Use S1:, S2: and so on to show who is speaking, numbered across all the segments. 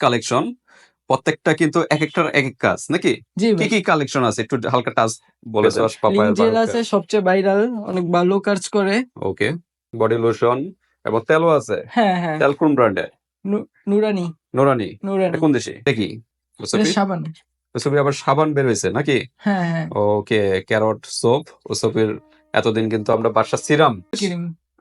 S1: Collection প্রত্যেকটা কিন্তু এক একটার এক এক কাজ নাকি? কি কি কালেকশন আছে? একটু হালকা টাচ বলে দেন পাপায়া
S2: লিঞ্জেল আছে সবচেয়ে ভাইরাল অনেক ভালো কাজ করে।
S1: ওকে বডি লোশন এবং তেলও আছে।
S2: হ্যাঁ হ্যাঁ।
S1: তেল কোন ব্র্যান্ডের
S2: নু- নুরানি।
S1: নুরানি। কোন দেশে? এটা কি?
S2: সাবান।
S1: ওসবি আবার সাবান বের হয়েছে নাকি?
S2: হ্যাঁ হ্যাঁ।
S1: ওকে ক্যারট সোপ ওসবের এতদিন কিন্তু আমরা বাসা সিরাম।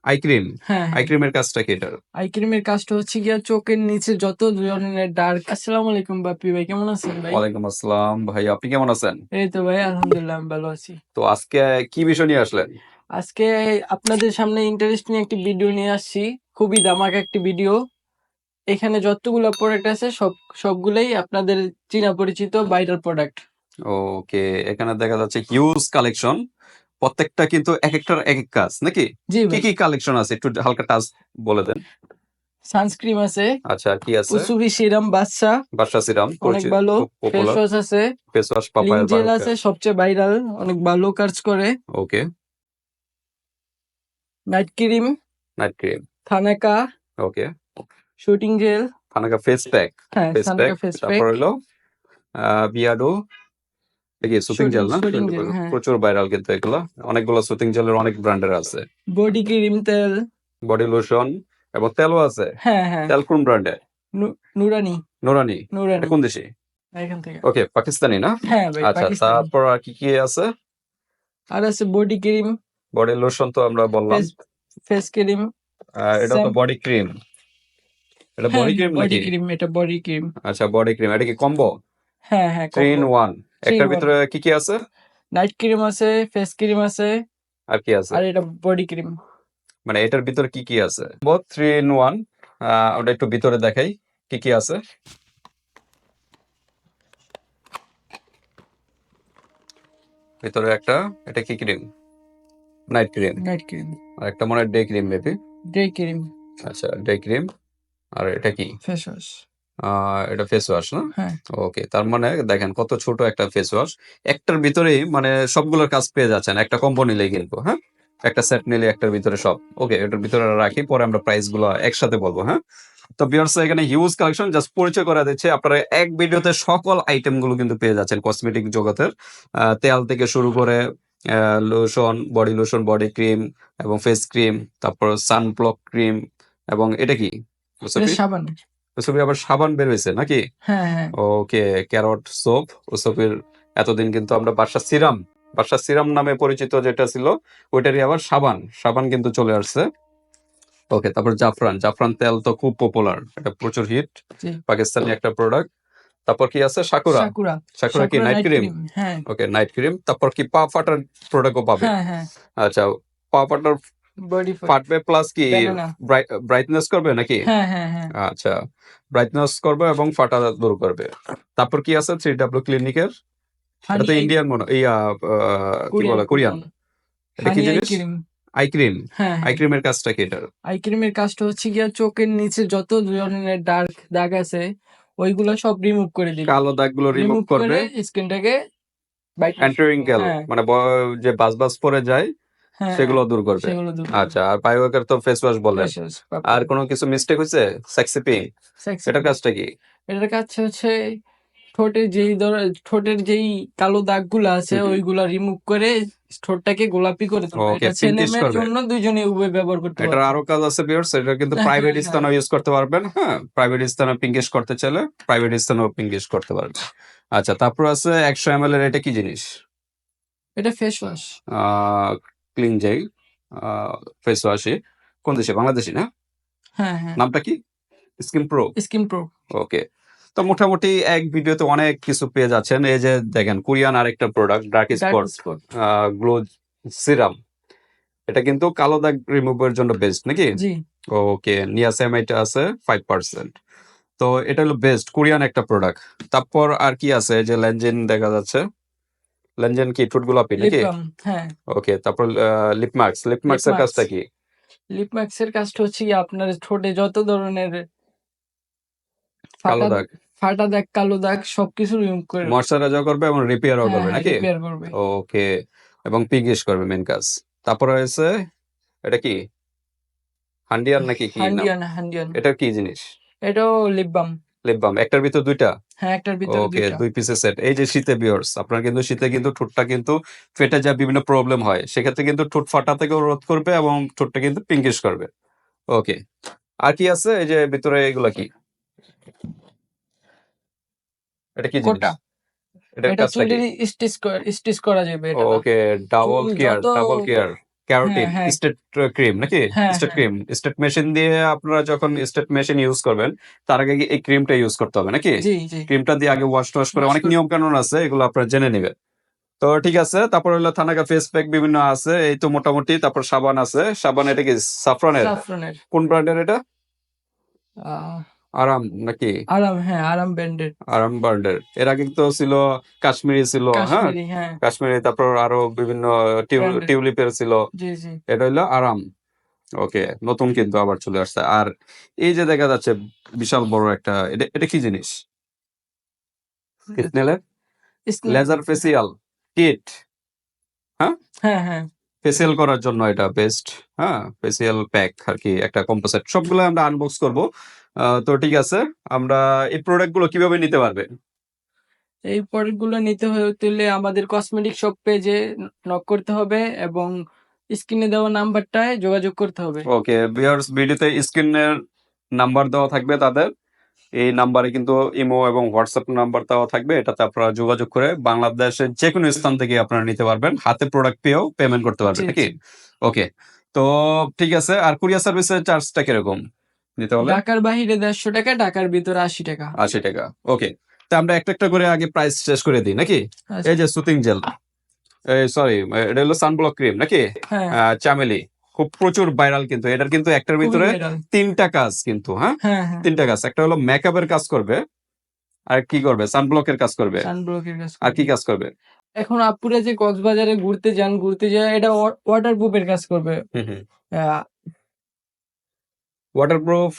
S2: ক্রিম
S1: আই ক্রিম
S2: হ্যাঁ।
S1: আই ক্রিমের কাজটা কি এটার?
S2: আই ক্রিমের কাজটা হচ্ছে গিয়া চোখের নিচে যত ধরনের ডার্ক আসসালামু আলাইকুম বাপি ভাই কেমন আছেন ভাই?
S1: ওয়ালাইকুম আসসালাম ভাই আপনি কেমন আছেন?
S2: এই তো ভাই আলহামদুলিল্লাহ আমি ভালো আছি।
S1: তো আজকে কি বিষয় নিয়ে আসলেন?
S2: আজকে আপনাদের সামনে ইন্টারেস্টিং একটি ভিডিও নিয়ে আসছি খুবই দামাক একটি ভিডিও এখানে যতগুলো প্রোডাক্ট আছে সব সবগুলোই আপনাদের চীনা পরিচিত ভাইরাল প্রোডাক্ট
S1: ওকে এখানে দেখা যাচ্ছে হিউজ কালেকশন প্রত্যেকটা কিন্তু এক একটার এক এক কাজ নাকি? কি কি কালেকশন আছে? একটু হালকা টাচ বলে দেন।
S2: সানস্ক্রিম আছে
S1: আচ্ছা কি আছে?
S2: উসুরি সিরাম বাদশা
S1: বাসা সিরাম
S2: অনেক ভালো। ফেস ওয়াশ আছে
S1: ফেস ওয়াশ পাপায়া
S2: লিঞ্জেল আছে সবচেয়ে ভাইরাল অনেক ভালো কাজ করে।
S1: Okay
S2: night cream
S1: night cream
S2: Thanaka
S1: okay
S2: soothing gel
S1: Thanaka face pack
S2: হ্যাঁ
S1: ফেস প্যাক তারপর হলো বিয়াডো দেখি সুতিং জেল না?
S2: হ্যাঁ।
S1: প্রচুর ভাইরাল কিন্তু এগুলো। অনেকগুলো সুতিং জেলের অনেক ব্র্যান্ডের আছে।
S2: বডি ক্রিম তেল।
S1: বডি লোশন এবং তেলও আছে।
S2: হ্যাঁ হ্যাঁ।
S1: তেল কোন ব্র্যান্ডের
S2: নুরানি।
S1: নোরানি।
S2: নুরানি।
S1: কোন দেশে?
S2: এখান থেকে।
S1: ওকে পাকিস্তানি না?
S2: হ্যাঁ
S1: আচ্ছা তারপর আর কি কি আছে?
S2: আর আছে বডি ক্রিম
S1: বডি লোশন তো আমরা বললাম।
S2: ফেস ক্রিম
S1: এটা তো বডি ক্রিম এটা বডি ক্রিম
S2: বডি ক্রিম এটা বডি ক্রিম
S1: আচ্ছা বডি ক্রিম এটা কি কম্বো
S2: হ্যাঁ হ্যাঁ
S1: থ্রি ইন ওয়ান একটার ভিতরে কি কি আছে?
S2: নাইট ক্রিম আছে ফেস ক্রিম আছে
S1: আর কি আছে?
S2: আর এটা বডি ক্রিম
S1: মানে এটার ভিতরে কি কি আছে? বোথ থ্রি ইন ওয়ান ওটা একটু ভিতরে দেখাই কি কি আছে? ভিতরে একটা এটা কি cream night cream
S2: night cream
S1: আর একটা মনে হয় day cream maybe
S2: day cream
S1: আচ্ছা ডে ক্রিম আর এটা কি?
S2: ফেস ওয়াশ
S1: এটা ফেস ওয়াশ না?
S2: হ্যাঁ।
S1: ওকে তার মানে দেখেন কত ছোট একটা ফেস ওয়াশ একটার ভিতরেই মানে সবগুলোর কাজ পেয়ে যাচ্ছেন একটা কম্বো নিলেই কিন্তু হ্যাঁ? একটা সেট নিলে একটার ভিতরে সব। ওকে এটার ভিতরে রাখি পরে আমরা প্রাইসগুলো একসাথে বলব হ্যাঁ? তো বিয়ার্স এখানে হিউজ কালেকশন জাস্ট পরিচয় করা দিচ্ছে আপনারা এক ভিডিওতে সকল আইটেমগুলো কিন্তু পেয়ে যাচ্ছেন কসমেটিক জগতের। তেল থেকে শুরু করে lotion body lotion body cream এবং ফেস ক্রিম তারপর সানব্লক ক্রিম এবং এটা কি?
S2: সাবান।
S1: ওসবই আবার সাবান বের হয়েছে নাকি?
S2: হ্যাঁ হ্যাঁ।
S1: Okay carrot soap. ওসবের এতদিন কিন্তু আমরা বাসা সিরাম বাসা সিরাম নামে পরিচিত যেটা ছিল ওইটারই আবার সাবান। সাবান কিন্তু চলে আসছে। ওকে তারপর জাফরান। জাফরান তেল তো খুব পপুলার এটা প্রচুর হিট। পাকিস্তানি একটা প্রোডাক্ট তারপর কি আছে? সাকুরা।
S2: সাকুরা।
S1: কি? নাইট ক্রিম
S2: হ্যাঁ।
S1: ওকে নাইট ক্রিম তারপর কি পা ফাটার প্রোডাক্টও পাবে? আচ্ছা পা ফাটার
S2: বডি
S1: ফাটবে প্লাস কি ব্রাইটনেস করবে নাকি?
S2: হ্যাঁ হ্যাঁ হ্যাঁ।
S1: আচ্ছা। ব্রাইটনেস করবে এবং ফাটা দূর করবে। তারপর কি আছে থ্রি ডাব্লিউ ক্লিনিকের এটা তো ইন্ডিয়ান মনে কি বলে কোরিয়ান এটা কি
S2: আই
S1: জিনিস?
S2: ক্রিম
S1: আই ক্রিম
S2: হ্যাঁ
S1: আই ক্রিমের কাজটা কি এটার?
S2: আই ক্রিমের কাজটা হচ্ছে গিয়া চোখের নিচে যত ধরনের ডার্ক দাগ আছে ওইগুলো সব রিমুভ করে দিবে।
S1: কালো দাগগুলো রিমুভ করবে।
S2: স্কিনটাকে
S1: অ্যান্টিরিঙ্কেল
S2: হ্যাঁ।
S1: মানে যে বাস বাস পরে যায়
S2: হ্যাঁ
S1: সেগুলো দূর করবে। আচ্ছা আর বায়োকের তো ফেস ওয়াশ
S2: পাপা।
S1: আর কোনো কিছু মিস্টেক হয়েছে? সেক্সি পিং
S2: Sexy
S1: এটার কাজটা কি?
S2: এটার কাজ হচ্ছে ঠোঁটের যেই ধর ঠোঁটের যেই কালো দাগ দাগগুলো আছে। ওইগুলা রিমুভ করে ঠোঁটটাকে গোলাপি করে দেবে এটা ছেলে মেয়ের জন্য দুইজনে উভয় ব্যবহার করতে পারবে।
S1: আরও কাজ আছে বিয়ার্স এটা কিন্তু
S2: হ্যাঁ,
S1: প্রাইভেট
S2: হ্যাঁ,
S1: স্থানে ইউজ করতে পারবেন হ্যাঁ। প্রাইভেট স্থানে পিঙ্কিশ করতে চাইলে প্রাইভেট স্থানেও পিঙ্কিশ করতে পারবেন। আচ্ছা তারপর আছে একশো এম এর এটা কি জিনিস?
S2: এটা face wash
S1: clean gel face ওয়াশে কোন দেশে? বাংলাদেশি না?
S2: হ্যাঁ হ্যাঁ।
S1: নামটা কি? Skin pro
S2: skin pro
S1: okay. তো মোটামুটি এক ভিডিওতে অনেক কিছু পেয়ে যাচ্ছেন। এই যে দেখেন কোরিয়ান আরেকটা product dark spot glow serum এটা কিন্তু কালো দাগ রিমুভের জন্য বেস্ট নাকি?
S2: জি।
S1: ওকে নিয়াসেমাইটা আছে ফাইভ পার্সেন্ট তো এটা হলো বেস্ট কোরিয়ান একটা প্রোডাক্ট তারপর আর কি আছে? যে লেনজেন দেখা যাচ্ছে। লেনজেন কি? ঠোঁট গোলাপি
S2: লিপ
S1: নাকি?
S2: হ্যাঁ।
S1: ওকে তারপর লিপ মার্কস লিপ মার্কস এর। কাজটা কি?
S2: লিপ ম্যাক্সের কাজটা হচ্ছে কি আপনার ঠোঁটে যত ধরনের
S1: কালো দাগ।
S2: ফাটা দাগ কালো দাগ সবকিছু রিমুভ করে
S1: ময়শ্চারাইজার করবে এবং রিপেয়ারও করবে নাকি?
S2: রিপেয়ার করবে।
S1: ওকে এবং পিগিশ করবে মেন কাজ। তারপর রয়েছে এটা কি? হান্ডিয়ান নাকি কি?
S2: হান্ডিয়ান হান্ডিয়ান
S1: এটা কি জিনিস?
S2: এটাও লিপ বাম
S1: লিপ বাম একটার ভিতর দুইটা?
S2: হ্যাঁ একটার ভিতরে
S1: ওকে দুই পিসের সেট এই যে শীতে বিয়ার্স আপনার কিন্তু শীতে কিন্তু ঠোঁটটা কিন্তু ফেটে যায় বিভিন্ন প্রবলেম হয়। সেক্ষেত্রে কিন্তু ঠোঁট ফাটা থেকেও রোধ করবে এবং ঠোঁটটা কিন্তু পিঙ্কিশ করবে। ওকে আর কি আছে? এই যে ভিতরে এগুলা কি? এটা কি জিনিস?
S2: এটা স্টিচ স্টিচ করা যাবে এটা।
S1: Okay double care double care carotene
S2: হ্যাঁ, হ্যাঁ।
S1: স্টেট ক্রিম নাকি? স্টেট। ক্রিম স্টেট মেশিন দিয়ে আপনারা যখন স্টেট মেশিন ইউজ করবেন তার আগে এই ক্রিমটা ইউজ করতে হবে নাকি? ক্রিমটা দিয়ে আগে ওয়াশ টোয়াশ করে অনেক নিয়ম কানুন আছে এগুলো আপনারা জেনে নেবেন। তো ঠিক আছে তারপর হলো থানাকা ফেস প্যাক বিভিন্ন আছে এই তো মোটামুটি তারপর সাবান আছে সাবান এটা কি সাফরানের কোন ব্র্যান্ডের এটা? আরাম নাকি?
S2: আরাম হ্যাঁ আরাম ব্র্যান্ডের
S1: আরাম ব্র্যান্ডের এর আগে তো ছিল কাশ্মীরি ছিল হ্যাঁ?
S2: কাশ্মীরি হ্যাঁ।
S1: তারপর আরও বিভিন্ন টিউ- টিউলিপের ছিল। এটা হইল আরাম। ওকে নতুন কিন্তু আবার চলে আসছে। আর এই যে দেখা যাচ্ছে বিশাল বড় একটা এটা এটা কি জিনিস? Laser facial kit.
S2: হ্যাঁ? হ্যাঁ হ্যাঁ।
S1: ফেসিয়াল করার জন্য এটা বেস্ট হ্যাঁ? ফেসিয়াল প্যাক আর কি একটা কম্পোসিট সবগুলো আমরা আনবক্স করব। তো ঠিক আছে আমরা এই প্রোডাক্টগুলো কীভাবে নিতে পারবে?
S2: এই প্রোডাক্টগুলো নিতে হলে আমাদের কসমেটিক শপ পেজে নক করতে হবে এবং স্ক্রিনে দেওয়া নাম্বারটায় যোগাযোগ করতে হবে।
S1: ওকে ভিউয়ার্স ভিডিওতে স্ক্রিনের নাম্বার দেওয়া থাকবে তাদের। এই নাম্বারে কিন্তু ইমো এবং হোয়াটসঅ্যাপ নাম্বার দেওয়া থাকবে। এটাতে আপনারা যোগাযোগ করে বাংলাদেশের যে কোনো স্থান থেকে আপনারা নিতে পারবেন। হাতে প্রোডাক্ট পেয়েও পেমেন্ট করতে পারবেন নাকি? ওকে তো ঠিক আছে আর কুরিয়ার সার্ভিসের চার্জটা কীরকম? নিতে হলে?
S2: ঢাকার বাইরে দেড়শো টাকা ঢাকার ভিতরে আশি টাকা।
S1: আশি টাকা ওকে তা আমরা একটা একটা করে আগে প্রাইস শেষ করে দিই নাকি?
S2: আচ্ছা,
S1: এই যে সুতিং জেল এই সরি এটা হলো সানব্লক ক্রিম নাকি?
S2: হ্যাঁ।
S1: চামেলি। খুব প্রচুর ভাইরাল কিন্তু এটার কিন্তু একটার ভিতরে তিনটা কাজ কিন্তু হ্যাঁ?
S2: হ্যাঁ হ্যাঁ।
S1: তিনটা কাজ একটা হলো মেকআপের কাজ করবে আর কি করবে? সানব্লকের কাজ করবে।
S2: সানব্লকের কাজ
S1: আর কি কাজ করবে?
S2: এখন আপুরা যে কক্সবাজারে ঘুরতে যান ঘুরতে যায় এটা ওয়াটার প্রুফের কাজ করবে।
S1: ওয়াটারপ্রুফ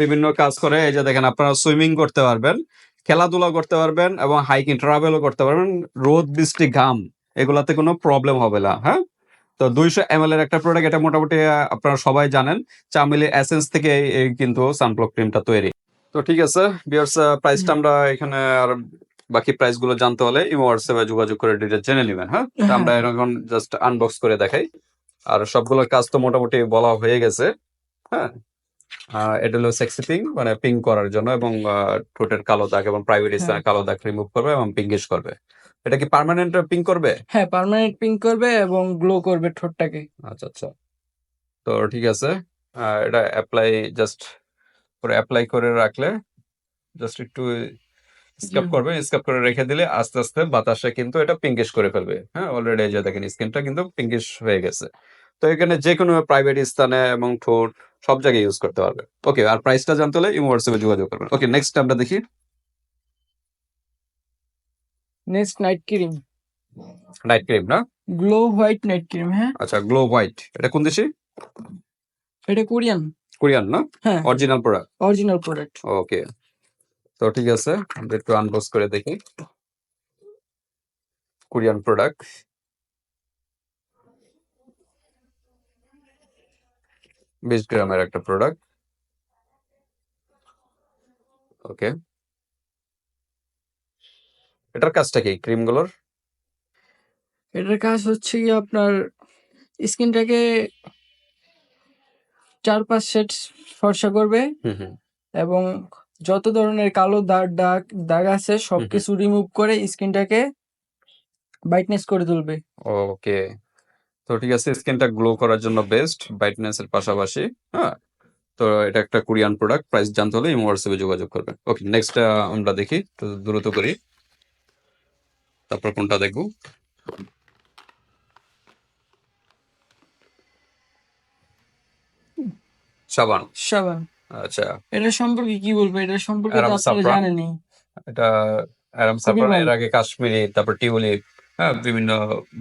S1: বিভিন্ন কাজ করে এই যে দেখেন আপনারা সুইমিং করতে পারবেন খেলাধুলা করতে পারবেন এবং হাইকিং ট্রাভেলও করতে পারবেন রোদ বৃষ্টি ঘাম এগুলাতে কোনো প্রবলেম হবে না হ্যাঁ? তো দুইশো এম এর একটা প্রোডাক্ট এটা মোটামুটি আপনারা সবাই জানেন চামিলি এসেন্স থেকে কিন্তু সানব্লক ক্রিমটা তৈরি। তো ঠিক আছে বিয়ার্স প্রাইসটা আমরা এখানে আর বাকি প্রাইসগুলো জানতে হলে ইমো হোয়াটসঅ্যাপে যোগাযোগ করে ডিটেল জেনে নেবেন হ্যাঁ? তো আমরা এখন জাস্ট আনবক্স করে দেখাই। আর সবগুলোর কাজ তো মোটামুটি বলা হয়ে গেছে হ্যাঁ? এটা হলো সেক্সি পিঙ্ক মানে পিঙ্ক করার জন্য এবং ঠোঁটের কালো দাগ এবং প্রাইভেট
S2: হ্যাঁ।
S1: কালো দাগ রিমুভ করবে এবং পিঙ্কিশ করবে। এটা কি পার্মানেন্ট পিঙ্ক করবে?
S2: হ্যাঁ পার্মানেন্ট পিঙ্ক করবে এবং গ্লো করবে ঠোঁটটাকে।
S1: আচ্ছা আচ্ছা। তো ঠিক আছে। এটা অ্যাপ্লাই জাস্ট করে অ্যাপ্লাই করে রাখলে জাস্ট একটু স্কাপ করবে স্কাপ করে রেখে দিলে আস্তে আস্তে বাতাসে কিন্তু এটা পিঙ্কিশ করে ফেলবে। হ্যাঁ অলরেডি এই যে দেখেন স্কিনটা কিন্তু পিঙ্কিশ হয়ে গেছে। তো এখানে যে কোনো প্রাইভেট স্থানে এবং ঠোঁট সব জায়গায় ইউজ করতে পারবে। ওকে আর প্রাইসটা জানতে হলে হোয়াটসঅ্যাপে যোগাযোগ করবেন। ওকে নেক্সট আমরা দেখি।
S2: Next night cream
S1: night cream না
S2: গ্লো হোয়াইট নাইট ক্রিম হ্যাঁ।
S1: আচ্ছা গ্লো হোয়াইট এটা কোন দেশি?
S2: এটা কোরিয়ান।
S1: কোরিয়ান না?
S2: হ্যাঁ।
S1: Original product
S2: original product
S1: okay তো ঠিক আছে আমরা একটু আনবক্স করে দেখি। কোরিয়ান প্রোডাক্ট বিশ গ্রামের একটা প্রোডাক্ট ওকে এটার কাজটা কি ক্রিমগুলোর
S2: এটার কাজ হচ্ছে কি আপনার স্কিনটাকে চার পাঁচ সেট ফর্সা করবে এবং যত ধরনের কালো দাগ দাগ দাগ আছে সবকিছু রিমুভ করে স্কিনটাকে ব্রাইটনেস করে তুলবে।
S1: ওকে। তো ঠিক আছে স্কিনটা গ্লো করার জন্য বেস্ট ব্রাইটনেস এর পাশাপাশি হ্যাঁ? তো এটা একটা কোরিয়ান প্রোডাক্ট প্রাইস জানতে হলে ইমো হোয়াটসঅ্যাপে যোগাযোগ করবেন। ওকে নেক্সট আমরা দেখি তো দ্রুত করি। তারপর কোনটা দেখব? সাবান।
S2: সাবান।
S1: আচ্ছা।
S2: এটা সম্পর্কে কি বলব? এটা সম্পর্কে তো আপনারা। জানেনই।
S1: এটা অ্যারাম সাফরান এর আগে কাশ্মীরি তারপর টিউলিপ হ্যাঁ বিভিন্ন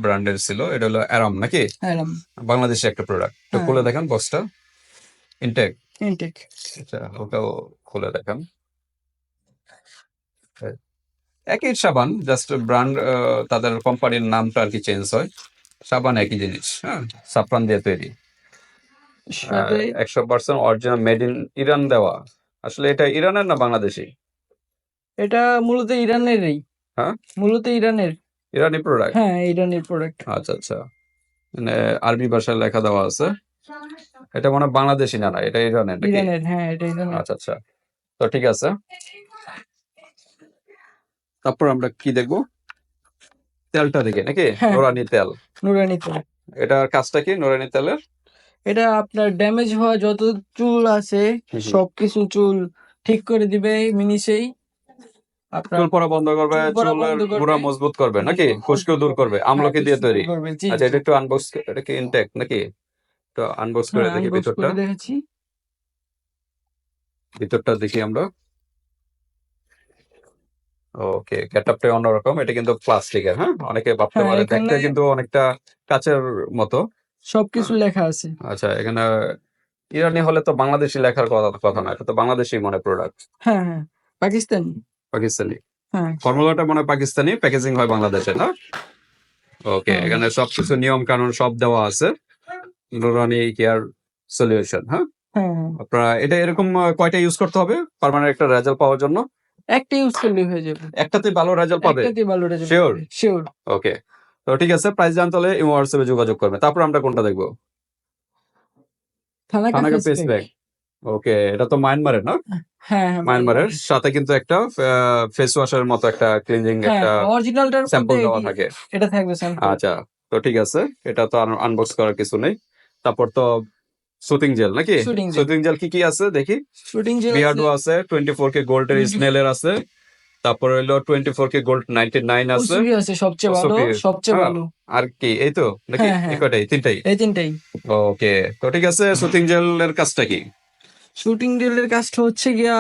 S1: ব্র্যান্ডের ছিল। এটা হলো অ্যারাম নাকি?
S2: আরাম
S1: বাংলাদেশে একটা প্রোডাক্ট তো
S2: হ্যাঁ।
S1: খুলে দেখেন বক্সটা ইনটেক
S2: ইনটেক
S1: আচ্ছা ওটাও খুলে দেখান। একই সাবান জাস্ট ব্র্যান্ড তাদের কোম্পানির নামটা আর কি চেঞ্জ হয়। সাবান একই জিনিস হ্যাঁ সাফরান দিয়ে তৈরি। একশো percent original made in Iran দেওয়া। আসলে এটা ইরানের না বাংলাদেশি?
S2: এটা মূলত ইরানেরই
S1: হ্যাঁ?
S2: মূলত ইরানের
S1: ইরানি প্রোডাক্ট
S2: হ্যাঁ ইরানের প্রোডাক্ট
S1: আচ্ছা আচ্ছা। মানে আরবি ভাষায় লেখা দেওয়া আছে। এটা মনে হয় বাংলাদেশি না না এটা ইরানের
S2: ইরানের হ্যাঁ এটা ইরানের
S1: আচ্ছা আচ্ছা। তো ঠিক আছে। তারপর আমরা কি দেখব? তেলটা দেখি নাকি?
S2: হ্যাঁ।
S1: নোরানি তেল।
S2: নোরানি তেল।
S1: এটার কাজটা কি নোরানি তেলের?
S2: এটা আপনার ড্যামেজ হওয়া যত চুল আছে। সবকিছু চুল ঠিক করে দিবে মিনিশেই আপনার
S1: চুল পড়া বন্ধ করবে
S2: চুল
S1: চুলের
S2: বন্ধ
S1: মজবুত করবে নাকি? খুশকিও দূর করবে আমলকি দিয়ে তৈরি। আচ্ছা এটা একটু আনবক্স এটা কি ইনটেক নাকি? তো আনবক্স করে
S2: হ্যাঁ,
S1: দেখি ভিতরটা। ভিতরটা দেখি আমরা। ওকে গেটআপটা অন্যরকম। এটা কিন্তু প্লাস্টিকের হ্যাঁ? অনেকে ভাবতে
S2: হ্যাঁ,
S1: পারে দেখতে কিন্তু অনেকটা কাচের মতো।
S2: সবকিছু লেখা আছে।
S1: আচ্ছা এখানে ইরানি হলে তো বাংলাদেশি লেখার কথা কথা না এটা তো বাংলাদেশি মনে প্রোডাক্ট
S2: হ্যাঁ হ্যাঁ পাকিস্তানি।
S1: পাকিস্তানি।
S2: হ্যাঁ।
S1: ফর্মুলাটা মনে পাকিস্তানি প্যাকেজিং হয় বাংলাদেশে না? ওকে
S2: হ্যাঁ।
S1: এখানে সবকিছু নিয়ম কানুন সব দেওয়া আছে। নুরানি কেয়ার সলিউশন হ্যাঁ?
S2: হ্যাঁ হ্যাঁ।
S1: আপনারা এটা এরকম কয়টা ইউজ করতে হবে? পার্মানেন্ট একটা রেজাল্ট পাওয়ার জন্য?
S2: একটা ইউজ করলে হয়ে যাবে।
S1: একটাতে ভালো রেজাল্ট পাবে?
S2: একটাতে ভালো রেজাল্ট
S1: Sure?
S2: শিওর
S1: ওকে তো ঠিক আছে প্রাইস জানতে হলে ইমো হোয়াটসঅ্যাপে যোগাযোগ করবে। তারপর আমরা কোনটা দেখব?
S2: থানাকা
S1: পেস ব্যাগ ওকে এটা তো মায়ানমারের না?
S2: হ্যাঁ হ্যাঁ
S1: মায়ানমারের সাথে কিন্তু একটা ফেস ওয়াশের মতো একটা ক্লিনজিং
S2: হ্যাঁ
S1: একটা
S2: অরিজিনালটার
S1: স্যাম্পল দেওয়া থাকে।
S2: এটা থাকবে স্যাম্পল
S1: আচ্ছা তো ঠিক আছে। এটা তো আনবক্স করার কিছু নেই। তারপর তো সুতিং জেল নাকি? Soothing gel. কি কি আছে? দেখি।
S2: শুটিং জেল
S1: বিয়ার্ডো আছে। টোয়েন্টি ফোর কে গোল্ডের
S2: 24
S1: স্নেলের আছে তারপর twenty four K gold ninety nine আছে।
S2: উসুরি আছে সবচেয়ে ভালো সবচেয়ে
S1: হ্যাঁ।
S2: ভালো।
S1: আর কি এই তো? নাকি?
S2: হ্যাঁ, হ্যাঁ।
S1: এই কয়টাই? তিনটাই?
S2: এই তিনটাই।
S1: ওকে তো ঠিক আছে শুটিং জেলের কাজটা কি?
S2: শুটিং জেলের কাজটা হচ্ছে গিয়া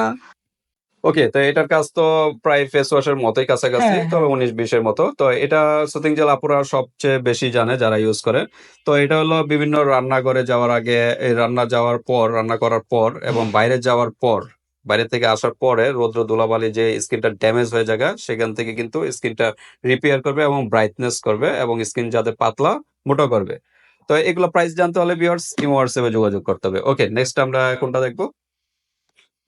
S1: ওকে তো এটার কাজ তো প্রায় ফেস ওয়াশের মতোই কাছাকাছি
S2: হ্যাঁ,
S1: তবে উনিশ বিশের মতো। তো এটা সুতিং জেল আপুরা সবচেয়ে বেশি জানে যারা ইউজ করে। তো এটা হলো বিভিন্ন রান্নাঘরে যাওয়ার আগে এই রান্না যাওয়ার পর রান্না করার পর এবং বাইরে যাওয়ার পর বাইরে থেকে আসার পরে রৌদ্র ধুলাবালি যে স্কিনটা ড্যামেজ হয়ে যায় সেখান থেকে কিন্তু স্কিনটা রিপেয়ার করবে এবং ব্রাইটনেস করবে এবং স্কিন যাতে পাতলা মোটা করবে। তো এগুলো প্রাইস জানতে হলে ভিউয়ার্স ইমো হোয়াটসঅ্যাপে যোগাযোগ করতে হবে। ওকে নেক্সট আমরা কোনটা দেখব?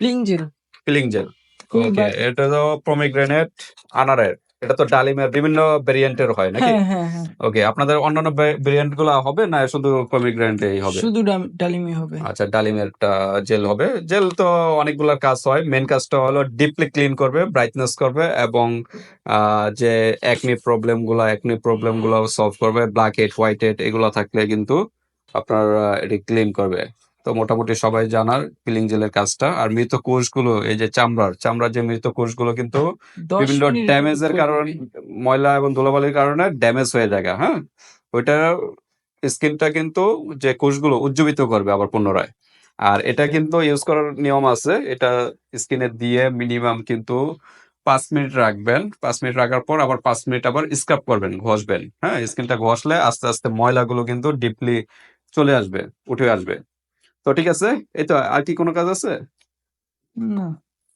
S2: Peeling gel
S1: peeling gel okay এটা তো প্রমিগ্রেনেট আনারের। এটা তো ডালিমের বিভিন্ন ভেরিয়েন্টের হয় নাকি?
S2: হ্যাঁ হ্যাঁ হ্যাঁ।
S1: ওকে আপনাদের অন্যান্য ভেরিয়েন্টগুলো হবে না শুধু প্রমিগ্রেনেটেই হবে?
S2: শুধু ডাম- ডালিমি হবে।
S1: আচ্ছা ডালিমেরটা জেল হবে। জেল তো অনেকগুলো কাজ হয়। মেন কাজটা হলো ডিপলি ক্লিন করবে ব্রাইটনেস করবে এবং আহ, যে একনি প্রবলেমগুলো একনি প্রবলেমগুলো সলভ করবে। ব্ল্যাক হেড হোয়াইট হেড এগুলো থাকলে কিন্তু আপনার এটি ক্লিন করবে। তো মোটামুটি সবাই জানার পিলিং জেলের কাজটা। আর মৃত কোষগুলো এই যে চামড়ার চামড়ার যে মৃত কোষগুলো কিন্তু বিভিন্ন ড্যামেজের
S2: করে
S1: কারণে ময়লা এবং ধুলাবালির কারণে ড্যামেজ হয়ে যায় হ্যাঁ? ওইটা স্কিনটা কিন্তু যে কোষগুলো উজ্জীবিত করবে আবার পুনরায়। আর এটা কিন্তু ইউজ করার নিয়ম আছে এটা স্কিনে দিয়ে মিনিমাম কিন্তু পাঁচ মিনিট রাখবেন। পাঁচ মিনিট রাখার পর আবার পাঁচ মিনিট আবার স্ক্রাব করবেন ঘষবেন হ্যাঁ? স্কিনটা ঘষলে আস্তে আস্তে ময়লাগুলো কিন্তু ডিপলি চলে আসবে উঠে আসবে। তো ঠিক আছে? এই তো আর কি কোনো কাজ আছে?
S2: না।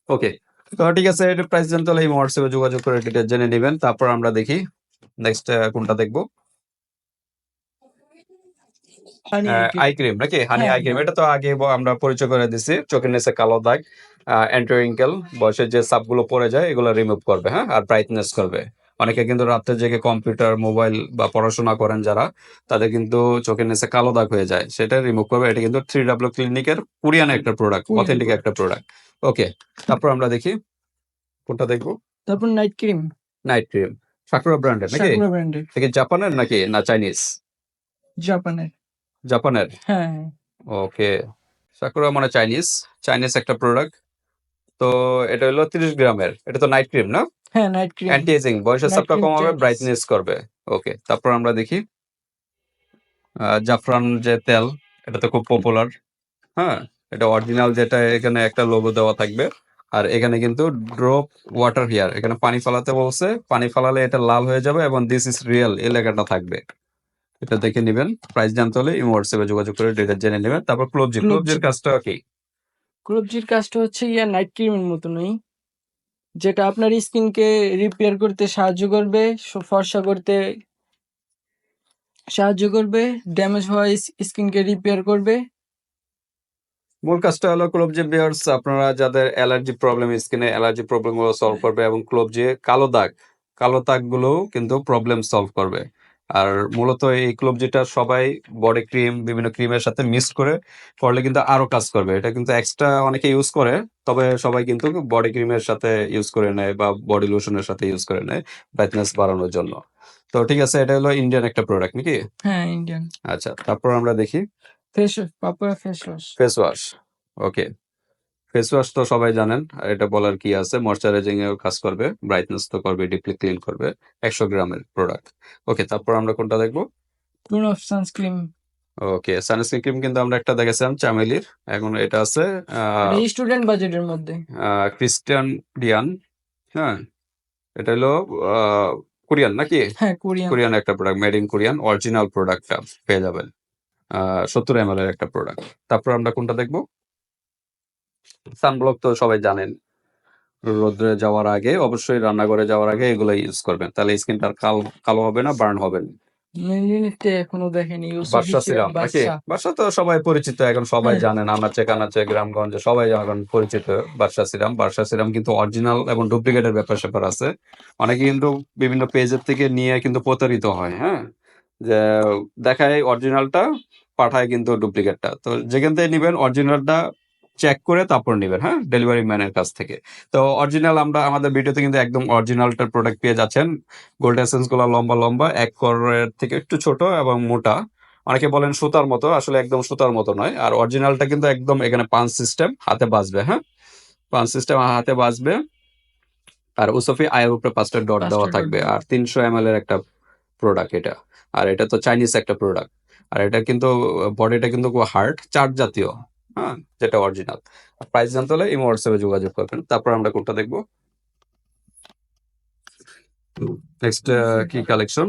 S1: ওকে তো ঠিক আছে এটা প্রাইস জানতে হলে এই হোয়াটসঅ্যাপে যোগাযোগ করে ডিটেল জেনে নেবেন তারপর আমরা দেখি নেক্সট কোনটা দেখব। আই ক্রিম নাকি? Honey eye cream. এটা তো আগে আমরা পরিচয় করে দিছি চোখের নিচে কালো দাগ অ্যান্টোরিঙ্কেল বয়সের যে সাপগুলো পড়ে যায় এগুলো রিমুভ করবে হ্যাঁ? আর ব্রাইটনেস করবে। অনেকে কিন্তু রাত্রে জেগে কম্পিউটার মোবাইল বা পড়াশোনা করেন যারা তাদের কিন্তু চোখের নিচে কালো দাগ হয়ে যায়। সেটা রিমুভ করবে। এটা কিন্তু থ্রি ডাব্লিউ ক্লিনিকের কোরিয়ান একটা প্রোডাক্ট অথেন্টিক একটা প্রোডাক্ট ওকে তারপর আমরা দেখি কোনটা দেখব।
S2: তারপর night cream
S1: night cream Sakura ব্র্যান্ডের নাকি?
S2: সাকুরা ব্র্যান্ডের
S1: থেকে জাপানের নাকি না চাইনিজ
S2: জাপানের
S1: জাপানের
S2: হ্যাঁ।
S1: ওকে সাকুরা মানে চাইনিজ চাইনিজ একটা প্রোডাক্ট তো এটা হলো তিরিশ গ্রামের। এটা তো নাইট ক্রিম না?
S2: হ্যাঁ নাইট ক্রিম
S1: অ্যান্টি এজিং বয়সের
S2: cream
S1: কমাবে ব্রাইটনেস করবে। ওকে তারপর আমরা দেখি জাফরান যে তেল এটা তো খুব পপুলার হ্যাঁ এটা অরিজিনাল যেটা এখানে একটা লোগো দেওয়া থাকবে। আর এখানে কিন্তু ড্রপ ওয়াটার হিয়ার এখানে পানি ফালাতে বলছে পানি ফালালে এটা লাল হয়ে যাবে এবং দিস ইজ রিয়েল এই লেখাটা থাকবে। এটা দেখে নেবেন প্রাইস জানতে হলে হোয়াটসঅ্যাপে যোগাযোগ করে ডেটা জেনে নেবেন। তারপর ক্লোবজি ক্লোবজির কাজটা কি?
S2: ক্লোবজির কাজটা হচ্ছে ইয়া নাইট ক্রিমের মতনই যেটা আপনার স্কিনকে রিপেয়ার করতে সাহায্য করবে ফর্সা করতে সাহায্য করবে ড্যামেজ হওয়া স্কিনকে রিপেয়ার করবে।
S1: মূল কাজটা হলো ক্লোব যে বিয়ার্স আপনারা যাদের অ্যালার্জি প্রবলেম স্কিনে অ্যালার্জি প্রবলেমগুলো সলভ করবে এবং ক্লোব যে কালো দাগ, কালো দাগগুলোও কিন্তু প্রবলেম সলভ করবে। আর মূলত এই ক্লোব যেটা সবাই বডি ক্রিম বিভিন্ন ক্রিমের সাথে মিক্স করে করলে কিন্তু আরও কাজ করবে। এটা কিন্তু এক্সট্রা অনেকে ইউজ করে তবে সবাই কিন্তু বডি ক্রিমের সাথে ইউজ করে নেয় বা বডি লোশনের সাথে ইউজ করে নেয় ব্রাইটনেস বাড়ানোর জন্য। তো ঠিক আছে এটা হলো ইন্ডিয়ান একটা প্রোডাক্ট নাকি?
S2: হ্যাঁ ইন্ডিয়ান
S1: আচ্ছা তারপর আমরা দেখি।
S2: Face papaya face wash
S1: face wash okay face wash তো সবাই জানেন আর এটা বলার কি আছে? ময়শ্চারাইজিং এও কাজ করবে ব্রাইটনেস তো করবে ডিপলি ক্লিন করবে একশো গ্রামের প্রোডাক্ট ওকে তারপর আমরা কোনটা দেখব?
S2: Tone up sunscreen
S1: okay sunscreen cream কিন্তু আমরা একটা দেখেছিলাম চামেলির এখন এটা আছে
S2: স্টুডেন্ট বাজেটের মধ্যে।
S1: ক্রিস্টিয়ান ডিয়ান হ্যাঁ? এটা হলো কোরিয়ান নাকি?
S2: হ্যাঁ কোরিয়ান
S1: কোরিয়ান একটা product made in Korean original প্রোডাক্টটা পেয়ে যাবেন সত্তর এম এর একটা প্রোডাক্ট তারপর আমরা কোনটা দেখব? সানব্লক তো সবাই জানেন। রোদ্রে যাওয়ার আগে অবশ্যই রান্নাঘরে যাওয়ার আগে এগুলো ইউজ করবেন। তাহলে স্কিনটা কালো কালো হবে না বার্ন হবে না।
S2: এখনও দেখেনি
S1: বাদশা সিরাম
S2: বাদশা।
S1: বাদশা তো সবাই পরিচিত এখন সবাই
S2: হ্যাঁ।
S1: জানেন আনাচে কানাচে গ্রামগঞ্জে সবাই এখন পরিচিত বাদশা সিরাম বাদশা সিরাম কিন্তু অরিজিনাল এবং ডুপ্লিকেটের ব্যাপার স্যাপার আছে। অনেকে কিন্তু বিভিন্ন পেজের থেকে নিয়ে কিন্তু প্রতারিত হয় হ্যাঁ? যে দেখায় অরিজিনালটা পাঠায় কিন্তু ডুপ্লিকেটটা তো যেখান থেকে নিবেন অরিজিনালটা চেক করে তারপর নিবেন হ্যাঁ? ডেলিভারি ম্যানের কাছ থেকে। তো অরিজিনাল আমরা আমাদের ভিডিওতে কিন্তু একদম অরিজিনালটার প্রোডাক্ট পেয়ে যাচ্ছেন। গোল্ড এসেন্সগুলো লম্বা লম্বা এক করের থেকে একটু ছোট এবং মোটা। অনেকে বলেন সুতার মতো আসলে একদম সুতার মতো নয়। আর অরিজিনালটা কিন্তু একদম এখানে পাঁচ সিস্টেম হাতে বাজবে হ্যাঁ? পাঁচ সিস্টেম হাতে বাজবে। আর উসফি আয়ের উপরে পাঁচটা ডট দেওয়া থাকবে। আর তিনশো এম এর একটা প্রোডাক্ট এটা। আর এটা তো চাইনিজ একটা প্রোডাক্ট আর এটা কিন্তু বডিটা কিন্তু হার্ড চার্জ জাতীয়। হ্যাঁ যেটা অরিজিনাল প্রাইস জানতে হলে ইমো হোয়াটসঅ্যাপে যোগাযোগ করবেন। তারপর আমরা কোনটা দেখব। নেক্সট কি কালেকশন